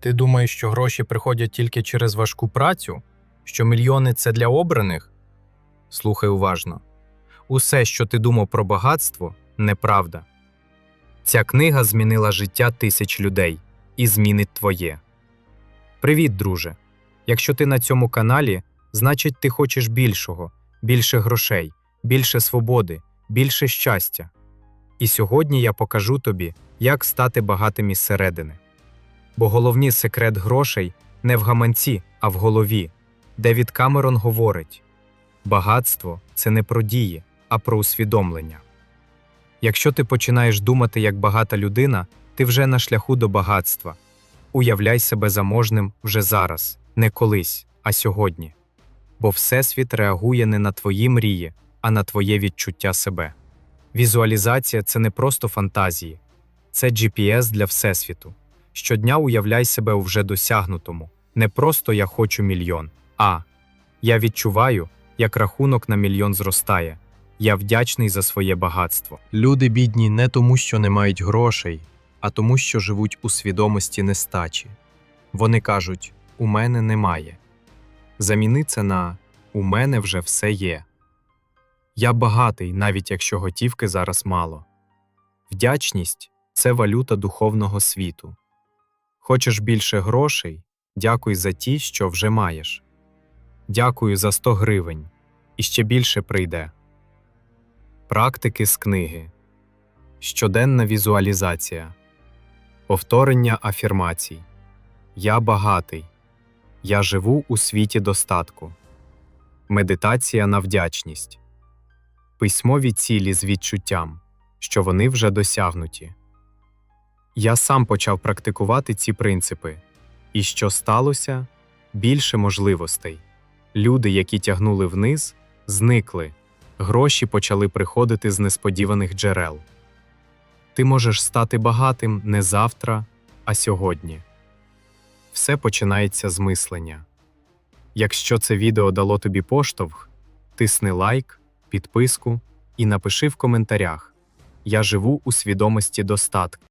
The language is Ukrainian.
Ти думаєш, що гроші приходять тільки через важку працю? Що мільйони це для обраних? Слухай уважно. Усе, що ти думав про багатство, неправда. Ця книга змінила життя тисяч людей і змінить твоє. Привіт, друже! Якщо ти на цьому каналі, значить ти хочеш більшого, більше грошей, більше свободи, більше щастя. І сьогодні я покажу тобі, як стати багатим із середини. Бо головний секрет грошей не в гаманці, а в голові. Девід Камерон говорить: багатство це не про дії, а про усвідомлення. Якщо ти починаєш думати як багата людина, ти вже на шляху до багатства. Уявляй себе заможним вже зараз, не колись, а сьогодні. Бо Всесвіт реагує не на твої мрії, а на твоє відчуття себе. Візуалізація це не просто фантазії, це GPS для Всесвіту. Щодня уявляй себе у вже досягнутому. Не просто я хочу мільйон, а я відчуваю, як рахунок на мільйон зростає. Я вдячний за своє багатство. Люди бідні не тому, що не мають грошей, а тому, що живуть у свідомості нестачі. Вони кажуть: у мене немає. Заміни це на у мене вже все є. Я багатий, навіть якщо готівки зараз мало. Вдячність це валюта духовного світу. Хочеш більше грошей? Дякуй за ті, що вже маєш. Дякую за 100 гривень. І ще більше прийде. Практики з книги. Щоденна візуалізація. Повторення афірмацій. Я багатий. Я живу у світі достатку. Медитація на вдячність. Письмові цілі з відчуттям, що вони вже досягнуті. Я сам почав практикувати ці принципи. І що сталося? Більше можливостей. Люди, які тягнули вниз, зникли, гроші почали приходити з несподіваних джерел. Ти можеш стати багатим не завтра, а сьогодні. Все починається з мислення. Якщо це відео дало тобі поштовх, тисни лайк, підписку і напиши в коментарях: Я живу у свідомості достатку.